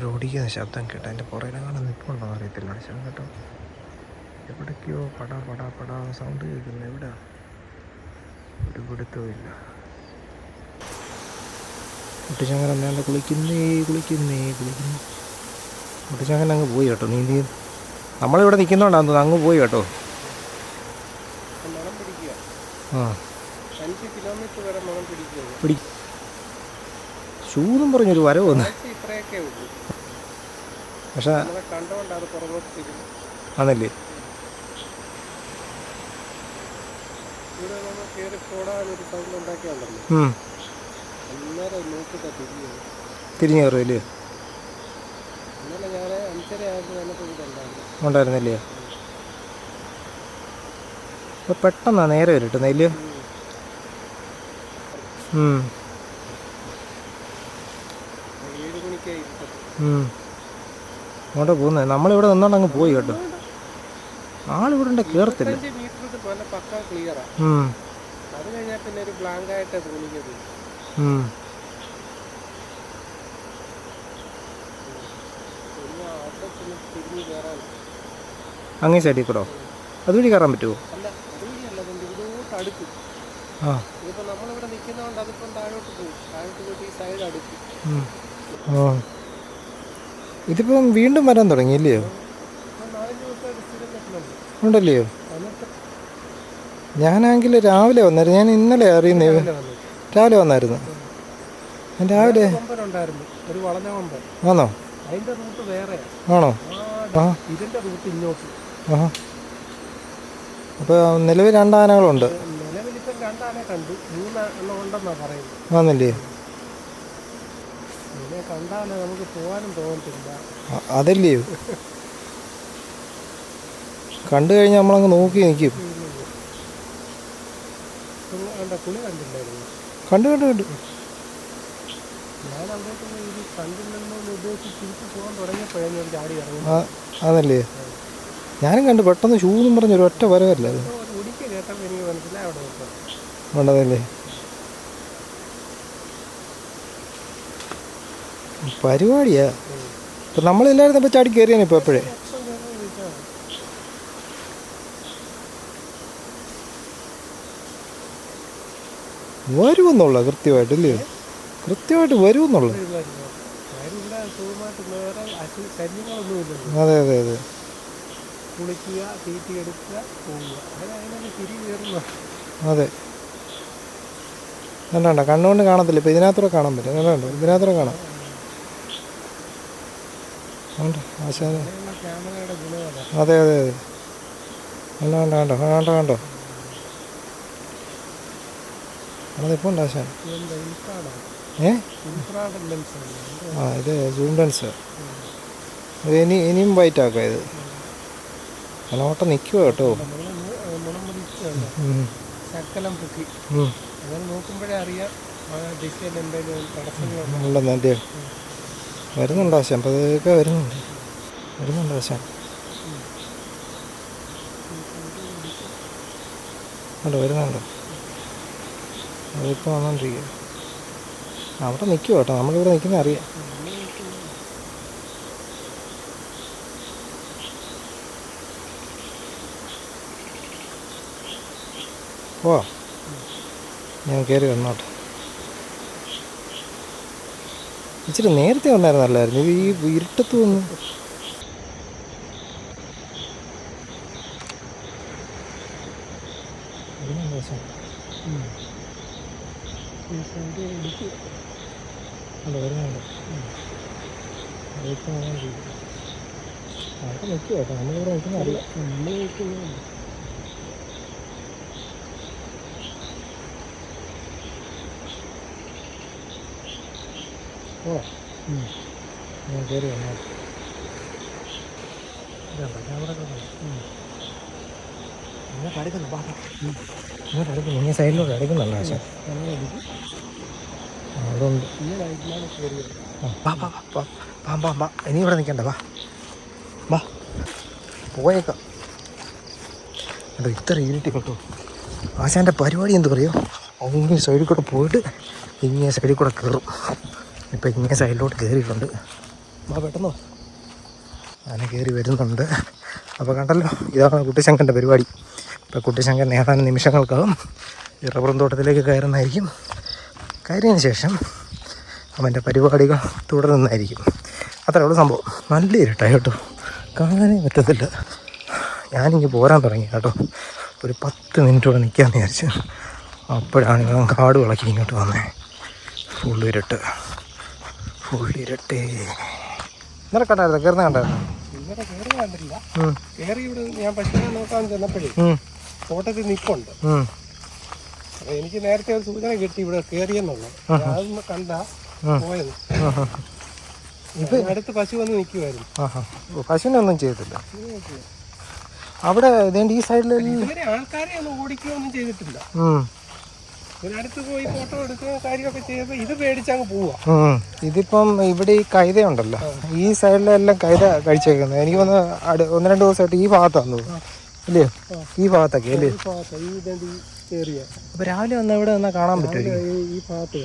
Scooter ഓടിക്കുന്ന ശബ്ദം കേട്ടോ എന്റെ പുറകിലെങ്ങാണ്ട് നിൽപ്പുണ്ടോ അറിയത്തില്ല. ശബ്ദം കേട്ടോ. എവിടേക്കോ പടാ പടാ പടാ സൗണ്ട് കേൾക്കുന്നു. എവിടെ? ഒരു പിടുത്തവും ഇല്ല. കുട്ടിച്ചങ്ങൻ എന്നാണ്ട് കുളിക്കുന്നേ കുളിക്കുന്നേ കുളിക്കുന്നു. കുട്ടിച്ചങ്ങൻ അങ്ങ് പോയി കേട്ടോ. നീന്തി നമ്മളിവിടെ നിൽക്കുന്നോണ്ടാന്ന് തോന്നുന്നു. അങ്ങ് പോയി കേട്ടോ. ആ. അഞ്ച് ഷൂന്നും പറഞ്ഞൊരു വരവ് വന്ന്. പക്ഷെ ആണല്ലേ തിരിഞ്ഞു. കയറുമല്ലേ ഇവിടെ നമ്മൾ കയറി നേരെ. അന്നേരം നോക്കിട്ടാ തിരിഞ്ഞത് തിരിഞ്ഞു കയറുമല്ലേ ഇന്നലെ ഞാൻ അഞ്ചര ആയപ്പോൾ വന്നപ്പോൾ ഇവിടെ ഉണ്ടായിരുന്നു ഉണ്ടായിരുന്നില്ലേ അപ്പോൾ പെട്ടെന്നാ നേരെ വരട്ടുന്നത് ഇല്ലയോ ഉം. ഏഴ് മണിക്കായി ഇരുട്ടത് ഉം. അങ്ങോട്ടാ പോകുന്നത് നമ്മളിവിടെ നിന്നോണ്ട് അങ്ങ് പോയി കേട്ടോ. ആളിവിടെ ഉണ്ട് കേറത്തില്ല അങ്ങേ സൈഡിൽ കൂടോ അതുവഴി കയറാൻ പറ്റുമോ ആ. ഇതിപ്പോൾ നമ്മളിവിടെ നിൽക്കുന്നതുകൊണ്ട് അതിപ്പം താഴോട്ട് പോകും. താഴോട്ട് പോയിട്ട് ഈ സൈഡ് അടുക്കും. ആ. ഇതിപ്പം വീണ്ടും വരാൻ തുടങ്ങിയില്ലയോ? ഇല്ലയോ ഉണ്ടല്ലയോ? ഞാനാണെങ്കിൽ രാവിലെ വന്നായിരുന്നു. ഞാൻ ഇന്നലെ അറിയുന്നേ. രാവിലെ വന്നായിരുന്നു. ഞാൻ രാവിലെ ആണോ? ആണോ? ആ അപ്പോൾ നിലവിൽ രണ്ടാനകളുണ്ട് രണ്ടാനെ ഇതിനെ കണ്ടാലേ നമുക്ക് പോകാനും തോന്നത്തില്ല. അതല്ലേ? കണ്ടു കഴിഞ്ഞാൽ നമ്മളങ്ങ് നോക്കി നിൽക്കും കണ്ട കണ്ടില്ലായിരുന്നു. കണ്ടു കണ്ടു കണ്ടു. ഞാൻ ഇത് കണ്ടില്ലെന്നോ ഉദ്ദേശിച്ച് തിരിച്ച് പോകാൻ തുടങ്ങിയപ്പോഴാണ് ഞാൻ ചാടി ഇറങ്ങുന്നത്. അതല്ലേ? ഞാനും കണ്ടു പെട്ടെന്ന് ഷൂന്നും പറഞ്ഞൊരു ഒറ്റ വരവല്ലേ അത്? അപ്പോൾ ഒരു ഒടിക്ക് കേട്ടപ്പോൾ എനിക്ക് മനസ്സിലായി അവിടെ ഉണ്ടതല്ലേ? പരിപാടിയാ. ഇപ്പം നമ്മളില്ലായിരുന്നപ്പോൾ ചാടി കയറിയാണ് ഇപ്പോൾ എപ്പോഴേ? വരുമെന്നുള്ള കൃത്യമായിട്ട് ഇല്ലേ കൃത്യമായിട്ട് വരുമെന്നുള്ള. അതെ അതെ അതെ. കുളിക്കുക തീറ്റി എടുക്കുക പോവുക. അത്. കണ്ടോ കണ്ണുകൊണ്ട് കാണത്തില്ല. ഇപ്പം ഇതിനകത്തൂടെ കാണാൻ പറ്റും. കണ്ടോ. ഇതിനകത്തൂടെ കാണാം. ആശാന അതെ അതെ അതെ. വേണ്ട വേണ്ട വേണ്ട വേണ്ട വേണ്ട അതിപ്പോൾ ഉണ്ട് ആശാൻ. ഏ? ആ ഇത് സൂം ലെൻസ് ഇത് ഇനി ഇനിയും വൈറ്റ് ആക്കാം ഇത്. അലോട്ട നിൽക്കുക കേട്ടോ. ശക്കലം പൊക്കി നോക്കുമ്പോഴേ അറിയാം ഉണ്ടെന്ന് എന്റെ വരുന്നുണ്ട് ആശയം അപ്പോൾ ഇതൊക്കെ വരുന്നുണ്ട്. വരുന്നുണ്ട് ആശയം ഉണ്ട് വരുന്നുണ്ട്. അതിപ്പോൾ വന്നോണ്ടിരിക്കുക അവിടെ നിൽക്കുക കേട്ടോ. നമ്മളിവിടെ നിൽക്കുന്ന അറിയാം. ഓ ഞാൻ കയറി വന്നോട്ടെ. ഇച്ചിരി നേരത്തെ വന്നായിരുന്നു നല്ലായിരുന്നു ഈ ഇരുട്ടത്ത് വന്ന്. നിൽക്കുക നമ്മളിവിടെ നിൽക്കുന്ന അറിയാം നമ്മൾ നോക്കുന്നുണ്ട് ഇങ്ങനെ സൈഡിലോട്ട് ഉണ്ട് നിൽക്കണ്ട വാ വാ ഇത്ര ഇരുട്ടി കേട്ടോ. ആശാന്റെ പരിപാടി എന്ത് പറയോ? അങ്ങനെ സൈഡിൽ കൂടെ പോയിട്ട് ഇങ്ങനെ സൈഡിൽ കൂടെ കയറും. ഇപ്പം ഇങ്ങനെ സൈഡിലോട്ട് കയറിയിട്ടുണ്ട് വാ പെട്ടെന്നോ? അങ്ങനെ കയറി വരുന്നുണ്ട്. അപ്പോൾ കണ്ടല്ലോ ഇതാണ് കുട്ടിശങ്കന്റെ പരിപാടി. ഇപ്പോൾ കുട്ടിശങ്കൻ ഏതാനും നിമിഷങ്ങൾക്കകം ഈ റബ്ബറും തോട്ടത്തിലേക്ക് കയറുന്നതായിരിക്കും. കയറിയതിന് ശേഷം അവന്റെ പരിപാടികൾ തുടരുന്നതായിരിക്കും. അത്രേ ഉള്ളൂ സംഭവം. നല്ല ഇരുട്ടായി കേട്ടോ. കാണാനേ പറ്റത്തില്ല. ഞാനിങ്ങ് പോരാൻ തുടങ്ങി കേട്ടോ. ഒരു പത്ത് മിനിറ്റ് കൂടെ നിൽക്കാമെന്ന് വിചാരിച്ചു. അപ്പോഴാണ് ഞാൻ കാട് വിളക്കി ഇങ്ങോട്ട് വന്നത് ഫുൾ ഇരുട്ടേ ഇന്നലെ കണ്ടായിരുന്നു? കയറുന്ന കണ്ടായിരുന്നു? ഇന്നലെ കയറി കണ്ടില്ല കയറി ഇവിടെ ഞാൻ പശുവിനെ നോക്കാൻ ചെന്നപ്പോഴേ തോട്ടത്തിൽ നിൽപ്പുണ്ട് അപ്പൊ എനിക്ക് നേരത്തെ ഒരു സൂചന കിട്ടി ഇവിടെ കയറിയെന്നുള്ളത് അതൊന്ന് കണ്ട പോയത്. ഇപ്പൊ അടുത്ത് പശു വന്ന് നിൽക്കുമായിരുന്നു പശുവിനൊന്നും ചെയ്തില്ല അവിടെ ഈ സൈഡിൽ ആൾക്കാരെ ഒന്നും ഓടിക്കുകയൊന്നും ചെയ്തിട്ടില്ല. ഉം, ഇവരടുത്ത് പോയി ഫോട്ടോ എടുക്കുക കാര്യമൊക്കെ ചെയ്യുമ്പോൾ ഇത് പേടിച്ചങ്ങ് പോവാ. ഇതിപ്പം ഇവിടെ ഈ കൈത ഉണ്ടല്ലോ ഈ സൈഡിലെല്ലാം കൈത കഴിച്ചേക്കുന്നത്. എനിക്ക് ഒന്ന് ഒന്ന് രണ്ട് ദിവസമായിട്ട് ഈ ഭാഗത്താന്ന് അല്ലേ ഈ ഭാഗത്തൊക്കെ അല്ലേ അപ്പോൾ രാവിലെ വന്ന ഇവിടെ വന്നാൽ കാണാൻ പറ്റുമോ ഈ ഭാഗത്ത്